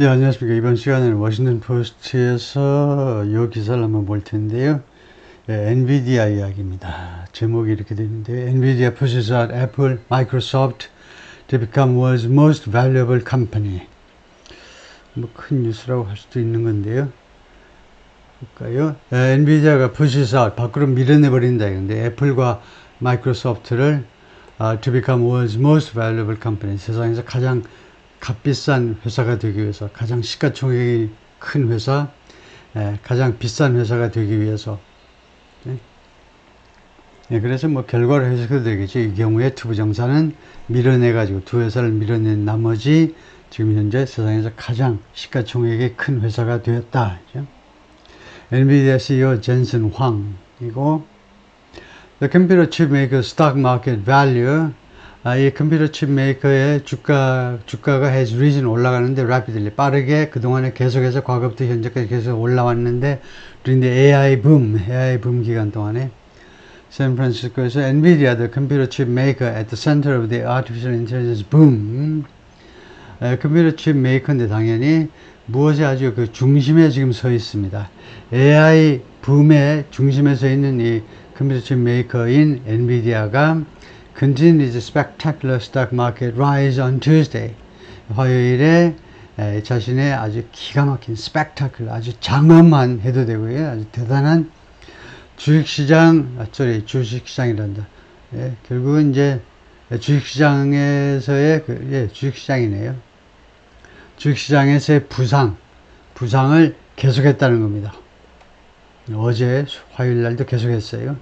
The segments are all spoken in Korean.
네, 안녕하십니까. 이번 시간에는 워싱턴 포스트에서 이 기사를 한번 볼 텐데요. 예, 엔비디아 이야기입니다. 제목이 이렇게 되는데, 엔비디아 pushes out Apple, Microsoft to become world's most valuable company. 뭐 큰 뉴스라고 할 수도 있는 건데요. 볼까요? 예, 엔비디아가 pushes out, 밖으로 밀어내버린다. 근데 애플과 마이크로소프트를 아, to become world's most valuable company. 세상에서 가장 값비싼 회사가 되기 위해서 가장 시가총액이 큰 회사, 에, 가장 비싼 회사가 되기 위해서. 네. 예, 그래서 뭐 결과로 해석도 되겠죠. 이 경우에 투부정사는 밀어내 가지고 두 회사를 밀어낸 나머지 지금 현재 세상에서 가장 시가총액이 큰 회사가 되었다. 엔비디아 CEO 젠슨 황이고 The computer chip maker stock market value 아, 이 컴퓨터 칩 메이커의 주가, 주가가 has risen 올라가는데 rapidly 빠르게 그동안에 계속해서 과거부터 현재까지 계속 올라왔는데 그런데 AI 붐, AI 붐 기간 동안에 샌프란시스코에서 NVIDIA, the computer chip maker at the center of the artificial intelligence boom. 에, 컴퓨터 칩 메이커인데 당연히 무엇이 아주 그 중심에 지금 서 있습니다. AI 붐의 중심에 서 있는 이 컴퓨터 칩 메이커인 엔비디아가 continued the spectacular stock market rise on Tuesday. 화요일에 에, 자신의 아주 기가 막힌 spectacular, 아주 장엄한 해도 되고요. 아주 대단한 주식시장, 아, sorry, 주식시장이란다. 예, 결국은 이제 주식시장에서의, 그, 예, 주식시장이네요. 주식시장에서의 부상, 부상을 계속했다는 겁니다. 어제 화요일 날도 계속했어요.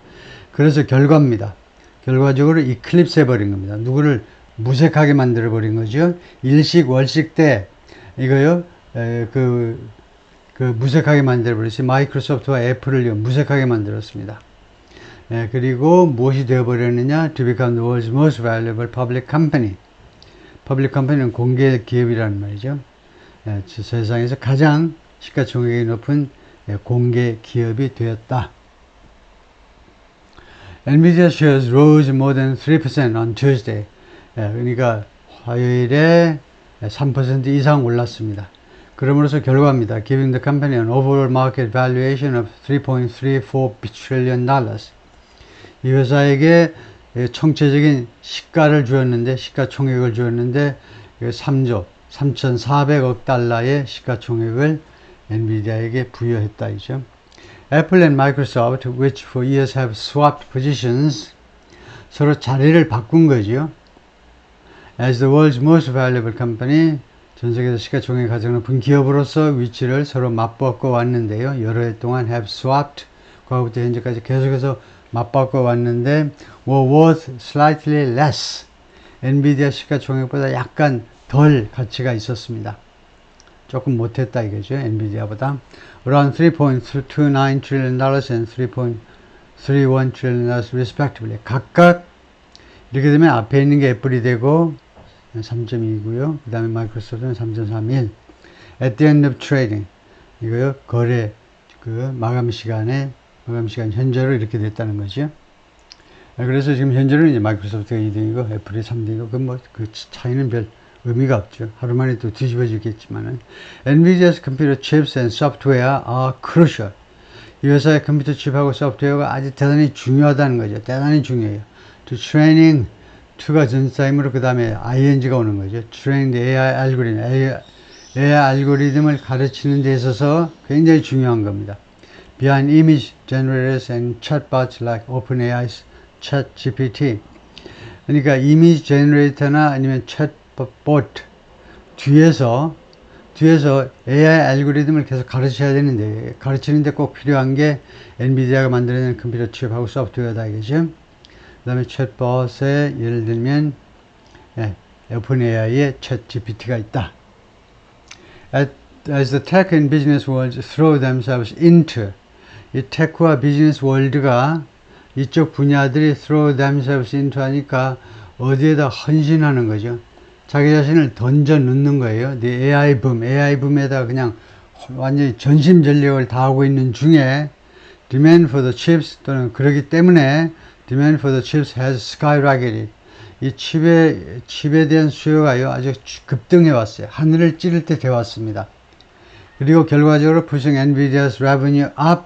그래서 결과입니다. 결과적으로 이클립스 해버린 겁니다. 누구를 무색하게 만들어 버린 거죠. 일식 월식 때 이거요 에, 그, 그 무색하게 만들어 버렸어요. 마이크로소프트와 애플을 무색하게 만들었습니다. 에, 그리고 무엇이 되어 버렸느냐? To become the world's most valuable public company. public company는 공개 기업이라는 말이죠. 에, 세상에서 가장 시가총액이 높은 공개 기업이 되었다. Nvidia shares rose more than 3% on Tuesday. 예, 그러니까 화요일에 3% 이상 올랐습니다. 그러므로서 결과입니다. Giving the company an overall market valuation of 3.34 trillion dollars. 이 회사에게 총체적인 시가를 주었는데 시가총액을 주었는데 3조 3,400억 달러의 시가총액을 엔비디아에게 부여했다 이죠. Apple and Microsoft, which for years have swapped positions, 서로 자리를 바꾼 거죠. As the world's most valuable company, 전 세계에서 시가총액 가장 높은 기업으로서 위치를 서로 맞바꿔 왔는데요. 여러 해 동안 have swapped, 과거부터 현재까지 계속해서 맞바꿔 왔는데, were worth slightly less. 엔비디아 시가총액보다 약간 덜 가치가 있었습니다. 조금 못했다 이거죠. 엔비디아보다. Around 3.29 trillion dollars and 3.31 trillion dollars respectively. 각각 이렇게 되면 앞에 있는 게 애플이 되고 3.2고요. 그 다음에 마이크로소프트는 3.31. At the end of trading. 이거요. 거래 그 마감 시간에 마감 시간 현재로 이렇게 됐다는 거죠. 그래서 지금 현재는 이제 마이크로소프트가 2등이고 애플이 3등이고 그 뭐 그 차이는 별 의미가 없죠. 하루 만에 또 뒤집어지겠지만은. NVIDIA's computer chips and software are crucial. 이 회사의 컴퓨터 칩하고 소프트웨어가 아주 대단히 중요하다는 거죠. 대단히 중요해요. To training, to가 전사이므로 그 다음에 ing가 오는 거죠. The AI 알고리즘. AI, AI 알고리즘을 가르치는 데 있어서 굉장히 중요한 겁니다. Behind image generators and chatbots like OpenAI's ChatGPT. 그러니까 이미지 제너레이터나 아니면 챗 bot 뒤에서 뒤에서 AI 알고리즘을 계속 가르쳐야 되는데 가르치는데 꼭 필요한 게 엔비디아가 만들어낸 컴퓨터 칩하고 소프트웨어다 이거죠. 그 다음에 챗봇에 예를 들면 예, 오픈AI의 챗 GPT가 있다. As the tech and business worlds throw themselves into 이 테크와 비즈니스 월드가 이쪽 분야들이 throw themselves into 하니까 어디에다 헌신하는 거죠. 자기 자신을 던져 넣는 거예요. The AI 붐, AI 붐에다 그냥 완전히 전심전력을 다하고 있는 중에 demand for the chips 또는 그러기 때문에 demand for the chips has skyrocketed. 이 칩에, 칩에 대한 수요가요, 아주 급등해 왔어요. 하늘을 찌를 때 되어 왔습니다. 그리고 결과적으로 pushing NVIDIA's revenue up,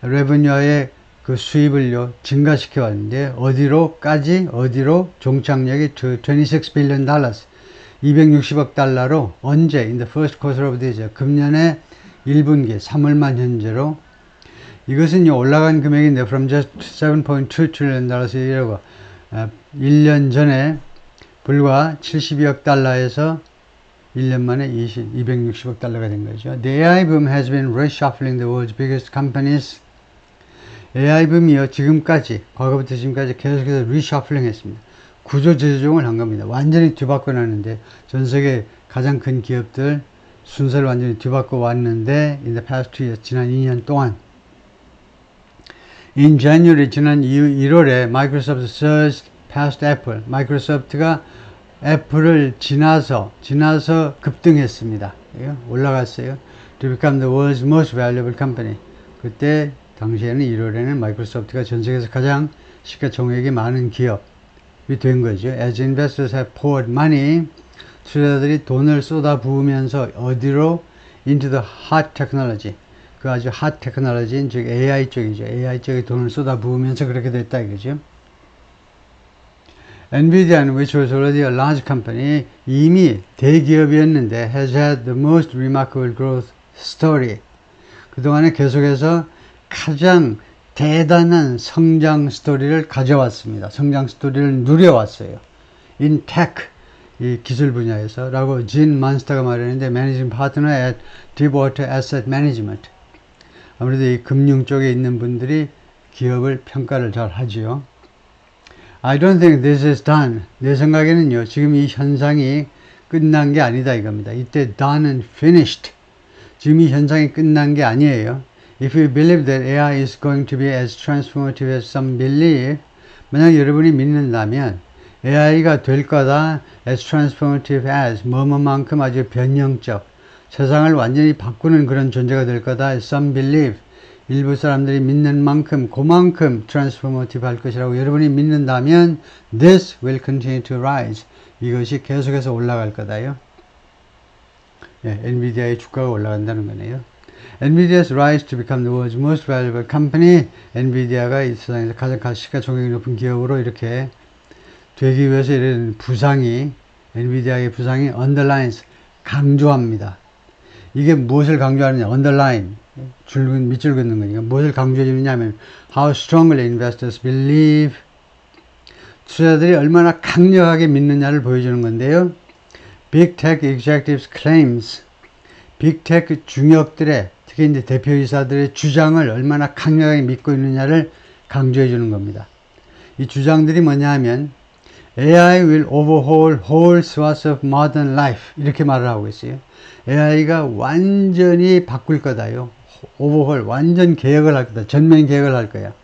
revenue의 그 수입을요, 증가시켜 왔는데, 어디로까지, 어디로 종착역이 26 billion dollars, 260억 달러로 언제, in the first quarter of this year, 금년의 1분기, 3월 만 현재로 이것은 올라간 금액인데 from just 7.2 trillion dollars이라고 1년 전에 불과 72억 달러에서 1년 만에 20, 260억 달러가 된 거죠. The AI boom has been reshuffling the world's biggest companies. AI 붐이요 지금까지 과거부터 지금까지 계속해서 reshuffling 했습니다. 구조 재조정을 한 겁니다. 완전히 뒤바꿔 놨는데 전 세계 가장 큰 기업들 순서를 완전히 뒤바꿔 왔는데 in the past years 지난 2년 동안 In January 지난 1월에 Microsoft surged past Apple. 마이크로소프트가 애플을 지나서 지나서 급등했습니다. 올라갔어요. To become the world's most valuable company. 그때 당시에는 1월에는 마이크로소프트가 전 세계에서 가장 시가총액이 많은 기업이 된 거죠. As investors have poured money, 투자자들이 돈을 쏟아 부으면서 어디로 into the hot technology. 그 아주 핫 테크놀로지인 즉 AI 쪽이죠. AI 쪽에 돈을 쏟아 부으면서 그렇게 됐다 이거죠. NVIDIA는 which was already a large company 이미 대기업이었는데 has had the most remarkable growth story. 그동안에 계속해서 가장 대단한 성장 스토리를 가져왔습니다. 성장 스토리를 누려왔어요. tech 이 기술 분야에서 라고 진 만스타가 말했는데 매니징 파트너 at Deepwater Asset Management 아무래도 이 금융 쪽에 있는 분들이 기업을 평가를 잘 하지요. I don't think this is done. 내 생각에는요, 지금 이 현상이 끝난 게 아니다 이겁니다. 이때 done and finished. 지금 이 현상이 끝난 게 아니에요. If you believe that AI is going to be as transformative as some believe, 만약 여러분이 믿는다면 AI가 될 거다 as transformative as 뭐뭐만큼 아주 변형적 세상을 완전히 바꾸는 그런 존재가 될 거다. Some believe. 일부 사람들이 믿는 만큼 그만큼 트랜스포머티브 할 것이라고 여러분이 믿는다면 this will continue to rise. 이것이 계속해서 올라갈 거다요. 예, 엔비디아의 주가가 올라간다는 거네요. NVIDIA's rise to become the world's most valuable company. 엔비디아가 이 세상에서 가장 가치가총액이 높은 기업으로 이렇게 되기 위해서 이런 부상이 엔비디아의 부상이 underlines 강조합니다. 이게 무엇을 강조하느냐? underline. 줄, 밑줄 긋는 거니까. 무엇을 강조해 주느냐 하면 how strongly investors believe 투자들이 얼마나 강력하게 믿느냐를 보여주는 건데요. Big Tech Executives Claims 빅테크 중역들의 특히 이제 대표이사들의 주장을 얼마나 강력하게 믿고 있느냐를 강조해 주는 겁니다. 이 주장들이 뭐냐 하면 AI will overhaul whole swaths of modern life 이렇게 말을 하고 있어요. AI가 완전히 바꿀 거다요. 오버홀 완전 개혁을 할 거다. 전면 개혁을 할 거야.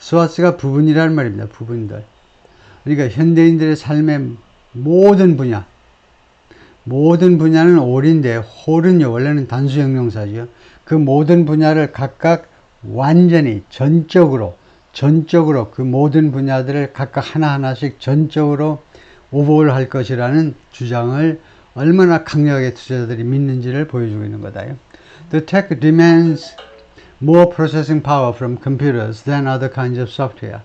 스와스가 부분이라는 말입니다. 부분들. 그러니까 현대인들의 삶의 모든 분야, 모든 분야는 올인데 홀은요 원래는 단수 형용사죠. 그 모든 분야를 각각 완전히 전적으로 전적으로 그 모든 분야들을 각각 하나하나씩 전적으로 오버홀 할 것이라는 주장을 얼마나 강력하게 투자자들이 믿는지를 보여주고 있는 거다요. The tech demands more processing power from computers than other kinds of software.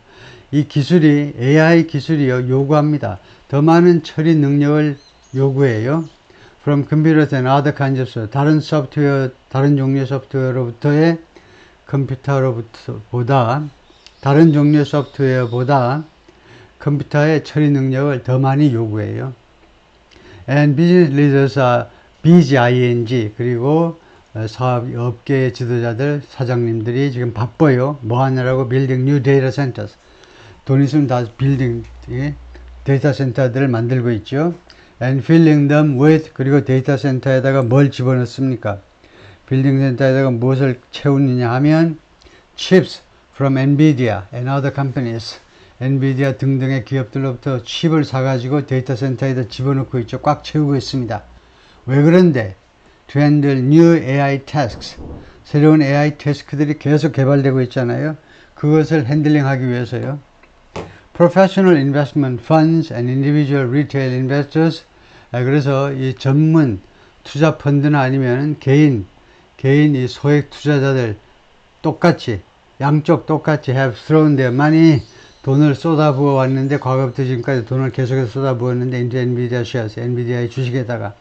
이 기술이 AI 기술이요 요구합니다. 더 많은 처리 능력을 요구해요. From computers and other kinds of software. 다른 소프트웨어, 다른 종류의 소프트웨어로부터의 컴퓨터로부터 보다 다른 종류의 소프트웨어보다 컴퓨터의 처리 능력을 더 많이 요구해요. and business leaders are BGING 그리고 사업 업계 지도자들 사장님들이 지금 바빠요. 뭐 하느라고 빌딩 뉴 데이터 센터스 돈 있으면 다 빌딩 데이터 센터들을 만들고 있죠. And filling them with 그리고 데이터 센터에다가 뭘 집어넣습니까? 빌딩 센터에다가 무엇을 채우느냐 하면 chips from Nvidia and other companies 엔비디아 등등의 기업들로부터 칩을 사가지고 데이터 센터에다 집어넣고 있죠. 꽉 채우고 있습니다. 왜 그런데? To handle new AI tasks. 새로운 AI 태스크들이 계속 개발되고 있잖아요. 그것을 핸들링하기 위해서요. professional investment funds and individual retail investors. 아, 그래서 이 전문 투자 펀드나 아니면 개인, 개인 이 소액 투자자들 똑같이, 양쪽 똑같이 their money 돈을 쏟아부어 왔는데 과거부터 지금까지 돈을 계속해서 쏟아부었는데 into 엔비디아 shares, 엔비디아의 주식에다가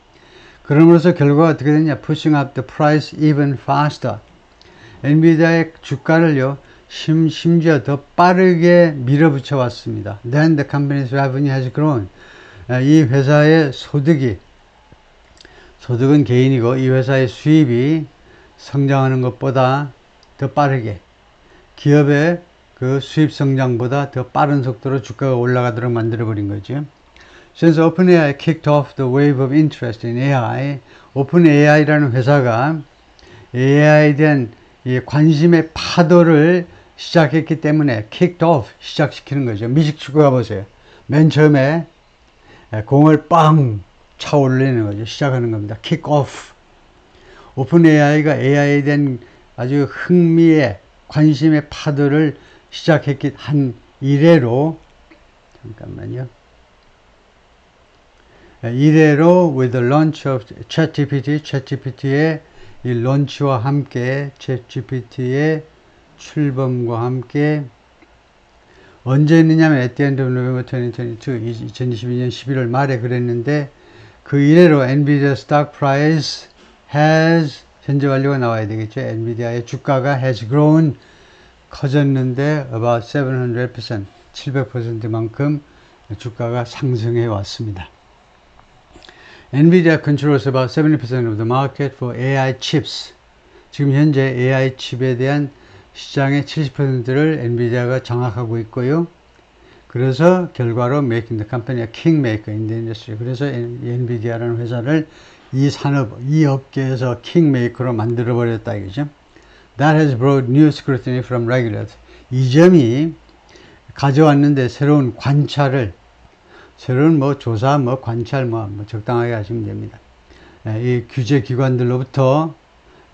그럼으로써 결과가 어떻게 됐냐? pushing up the price even faster. 엔비디아의 주가를요, 심, 심지어 더 빠르게 밀어붙여 왔습니다. Then the company's revenue has grown. 이 회사의 소득이, 소득은 개인이고 이 회사의 수입이 성장하는 것보다 더 빠르게 기업의 그 수입 성장보다 더 빠른 속도로 주가가 올라가도록 만들어 버린 거죠. Since OpenAI kicked off the wave of interest in AI, OpenAI라는 회사가 AI에 대한 이 관심의 파도를 시작했기 때문에 kicked off 시작시키는 거죠. 미식 축구 가 보세요. 맨 처음에 공을 빵 차올리는 거죠. 시작하는 겁니다. kick off. 오픈AI가 AI에 대한 아주 흥미의 관심의 파도를 시작했기 한 이래로 잠깐만요. 이래로 with the launch of ChatGPT, ChatGPT의 이 런치와 함께 ChatGPT의 출범과 함께 언제 했느냐면 at the end of November 2022, 2022년 11월 말에 그랬는데 그 이래로 NVIDIA stock price has 현재 완료가 나와야 되겠죠. 엔비디아의 주가가 has grown 커졌는데 about 700% 700%만큼 주가가 상승해 왔습니다. NVIDIA controls about 70% of the market for AI chips. 지금 현재 AI 칩에 대한 시장의 70%를 엔비디아가 장악하고 있고요. 그래서 결과로 company a kingmaker in the industry. 그래서 엔비디아라는 회사를 이 산업, 이 업계에서 킹메이커로 만들어 버렸다 이거죠. That has brought new scrutiny from regulators. 이 점이 가져왔는데 새로운 관찰을 새로운 뭐 조사, 뭐 관찰, 뭐, 뭐 적당하게 하시면 됩니다. 이 규제 기관들로부터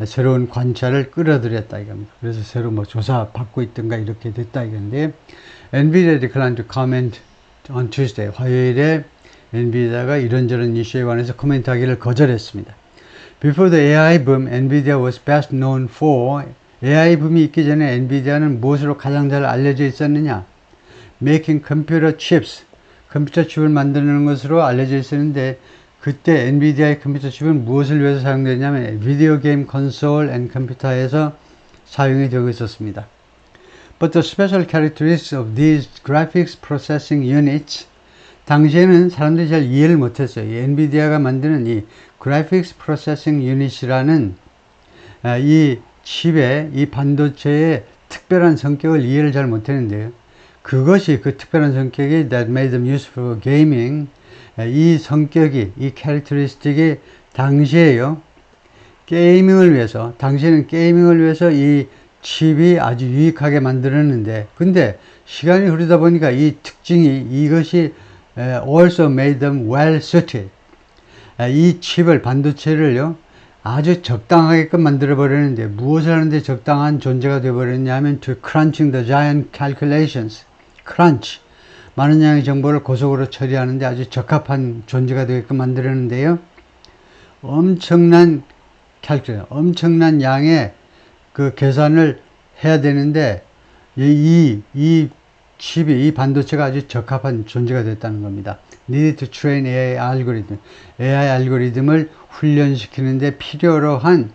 새로운 관찰을 끌어들였다 이겁니다. 그래서 새로 뭐 조사 받고 있던가 이렇게 됐다 이건데 NVIDIA declined on Tuesday 화요일에 엔비디아가 이런저런 이슈에 관해서 코멘트하기를 거절했습니다. Before the AI boom, NVIDIA was best known for AI 붐이 있기 전에 엔비디아는 무엇으로 가장 잘 알려져 있었느냐? Making computer chips, 컴퓨터 칩을 만드는 것으로 알려져 있었는데 그때 엔비디아의 컴퓨터 칩은 무엇을 위해서 사용되냐면 비디오 게임 콘솔 앤 컴퓨터에서 사용이 되고 있었습니다. But the special characteristics of these graphics processing units 당시에는 사람들이 잘 이해를 못했어요. 이 엔비디아가 만드는 이 그래픽스 프로세싱 유닛이라는 이 칩의 이 반도체의 특별한 성격을 이해를 잘 못했는데요. 그것이 그 특별한 성격이 that made them useful for gaming 이 성격이 이 캐릭터리스틱이 당시에요. 게이밍을 위해서 당시에는 게이밍을 위해서 이 칩이 아주 유익하게 만들었는데 근데 시간이 흐르다 보니까 이 특징이 이것이 also made them well suited. 이 칩을 반도체를요 아주 적당하게끔 만들어 버리는데 무엇을 하는데 적당한 존재가 되어 버렸냐면 to crunching the giant calculations. crunch 많은 양의 정보를 고속으로 처리하는데 아주 적합한 존재가 되게끔 만들었는데요. 엄청난 캘큘레, 엄청난 양의 그 계산을 해야 되는데 이, 이 칩이 이 반도체가 아주 적합한 존재가 됐다는 겁니다. Need to train AI 알고리즘. AI 알고리즘을 훈련시키는데 필요로 한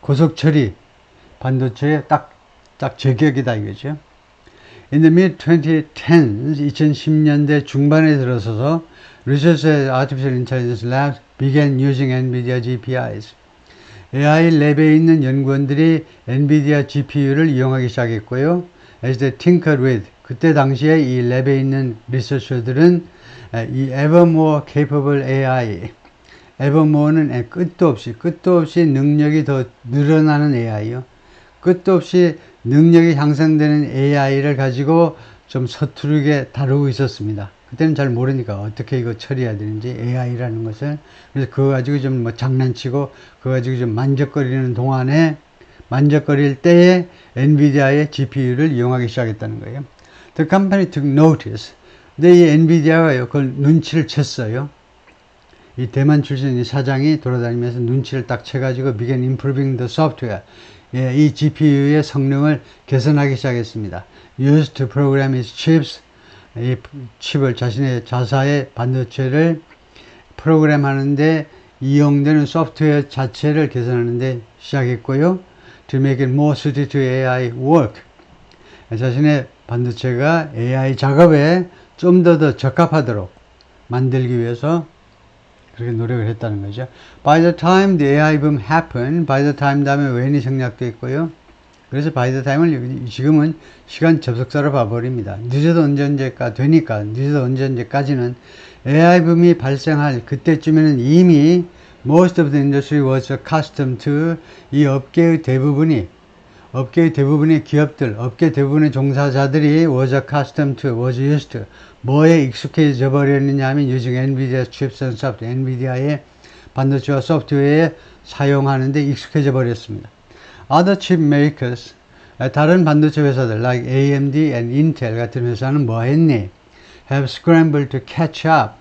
고속 처리 반도체의 딱, 딱 저격이다 이거죠. In the mid 2010s, 2010년대 중반에 들어서서 Research Artificial Intelligence Labs began using NVIDIA GPIs. AI 랩에 있는 연구원들이 NVIDIA GPU를 이용하기 시작했고요. As they tinkered with 그때 당시에 이 랩에 있는 리서처들은 이 evermore capable AI, evermore는 끝도 없이, 끝도 없이 능력이 더 늘어나는 AI요. 끝도 없이 능력이 향상되는 AI를 가지고 좀 서투르게 다루고 있었습니다. 그때는 잘 모르니까 어떻게 이거 처리해야 되는지 AI라는 것을 그래서 그거 가지고 좀 뭐 장난치고 그거 가지고 좀 만족거리는 동안에 만족거릴 때에 엔비디아의 GPU를 이용하기 시작했다는 거예요. The company took notice. 근데 이 엔비디아가 그걸 눈치를 챘어요. 이 대만 출신 이 사장이 돌아다니면서 눈치를 딱 채가지고 began improving the software. 예, 이 GPU의 성능을 개선하기 시작했습니다. Used to program its chips. 이 칩을 자신의 자사의 반도체를 프로그램하는데 이용되는 소프트웨어 자체를 개선하는데 시작했고요. To make it more suited to AI work. 자신의 반도체가 AI 작업에 좀 더더 적합하도록 만들기 위해서 그렇게 노력을 했다는 거죠. By the time the AI boom happened, by the time 다음에 when이 생략돼 있고요. 그래서 by the time을 지금은 시간 접속사로 봐버립니다. 늦어도 언제 언제가 되니까 늦어도 언제 언제까지는 AI 붐이 발생할 그때쯤에는 이미 most of the industry was accustomed to 이 업계의 대부분이 업계의 대부분의 기업들, 업계 대부분의 종사자들이 was accustomed to, was used to 뭐에 익숙해져 버렸느냐 하면 NVIDIA chips and software, NVIDIA의 반도체와 소프트웨어에 사용하는데 익숙해져 버렸습니다. Other chip makers, 다른 반도체 회사들 like AMD and Intel 같은 회사는 뭐 했니? have scrambled to catch up.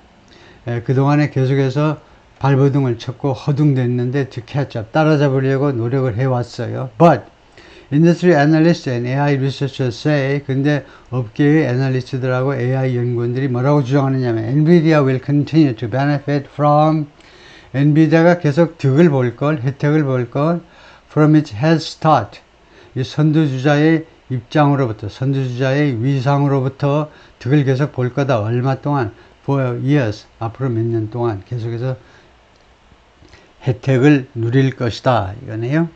에, 그동안에 계속해서 발버둥을 쳤고 허둥댔는데 to catch up, 따라잡으려고 노력을 해왔어요. But industry analysts and AI researchers say, 근데 업계의 애널리스트들하고 AI 연구원들이 뭐라고 주장하느냐면 NVIDIA will continue to benefit from 엔비디아가 계속 득을 볼 걸, 혜택을 볼 걸, from its head start. 이 선두주자의 입장으로부터, 선두주자의 위상으로부터 득을 계속 볼 거다. 얼마 동안? for years. 앞으로 몇 년 동안 계속해서 혜택을 누릴 것이다. 이거네요.